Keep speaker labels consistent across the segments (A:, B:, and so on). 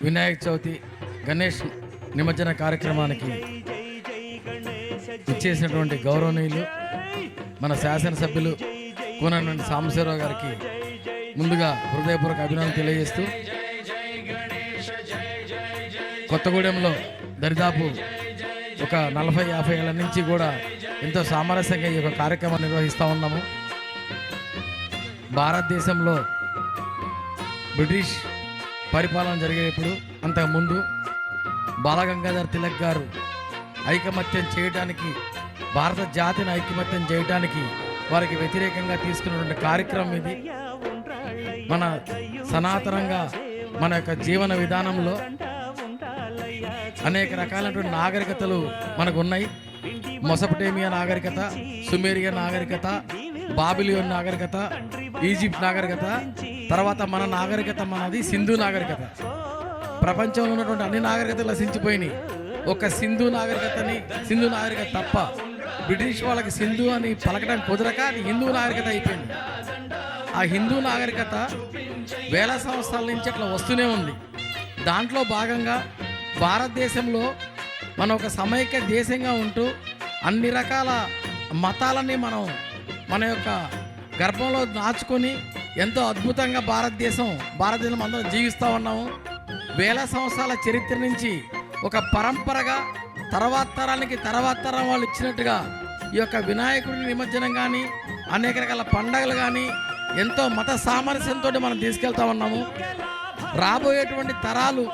A: వినాయక చవితి గణేష్ నిమజ్జన కార్యక్రమానికి ఇచ్చేసినటువంటి గౌరవనీయులు మన శాసనసభ్యులు కూనటువంటి సాంబశివరావు గారికి ముందుగా హృదయపూర్వక అభినందనలు తెలియజేస్తూ కొత్తగూడెంలో దరిదాపు ఒక నలభై యాభై ఏళ్ళ నుంచి కూడా ఎంతో సామరస్యంగా ఈ యొక్క కార్యక్రమాన్ని నిర్వహిస్తూ ఉన్నాము. భారతదేశంలో బ్రిటిష్ పరిపాలన జరిగేటప్పుడు అంతకుముందు బాలగంగాధర్ తిలక్ గారు ఐకమత్యం చేయడానికి భారత జాతిని ఐకమత్యం చేయడానికి వారికి వ్యతిరేకంగా తీసుకున్నటువంటి కార్యక్రమం ఇది. మన సనాతనంగా మన యొక్క జీవన విధానంలో అనేక రకాలైనటువంటి నాగరికతలు మనకు ఉన్నాయి మొసపటేమియా నాగరికత సుమేరియా నాగరికత బాబిలియన్ నాగరికత ఈజిప్ట్ నాగరికత తర్వాత మన నాగరికత మనది సింధు నాగరికత. ప్రపంచంలో ఉన్నటువంటి అన్ని నాగరికతలు నశించిపోయినాయి. ఒక సింధు నాగరికతని సింధు నాగరికత తప్ప బ్రిటిష్ వాళ్ళకి సింధు అని పలకడం కుదరక అది హిందూ నాగరికత అయిపోయింది. ఆ హిందూ నాగరికత వేల సంవత్సరాల నుంచి అట్లా వస్తూనే ఉంది. దాంట్లో భాగంగా భారతదేశంలో మనం ఒక సమైక్య దేశంగా ఉంటూ అన్ని రకాల మతాలని మనం మన యొక్క గర్భంలో దాచుకొని ఎంతో అద్భుతంగా భారతదేశం భారతదేశం అందరం జీవిస్తూ ఉన్నాము. వేల సంవత్సరాల చరిత్ర నుంచి ఒక పరంపరగా తర్వాత తరానికి తర్వాత తరం వాళ్ళు ఇచ్చినట్టుగా ఈ యొక్క వినాయకుడి నిమజ్జనం కానీ అనేక రకాల పండగలు కానీ ఎంతో మత సామరస్యంతో మనం తీసుకెళ్తా ఉన్నాము. రాబోయేటువంటి తరాలు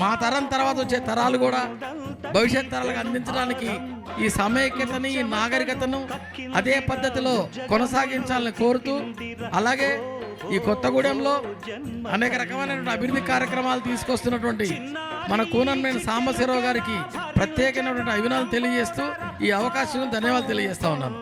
A: మా తరం తర్వాత వచ్చే తరాలు కూడా భవిష్యత్ తరాలకు అందించడానికి ఈ సమైక్యతని ఈ నాగరికతను అదే పద్ధతిలో కొనసాగించాలని కోరుతూ అలాగే ఈ కొత్తగూడెంలో అనేక రకమైనటువంటి అభివృద్ధి కార్యక్రమాలు తీసుకొస్తున్నటువంటి మన కూనన్మైన సాంబశివరావు గారికి ప్రత్యేకమైనటువంటి అభినందనలు తెలియజేస్తూ ఈ అవకాశం ధన్యవాదాలు తెలియజేస్తా ఉన్నాను.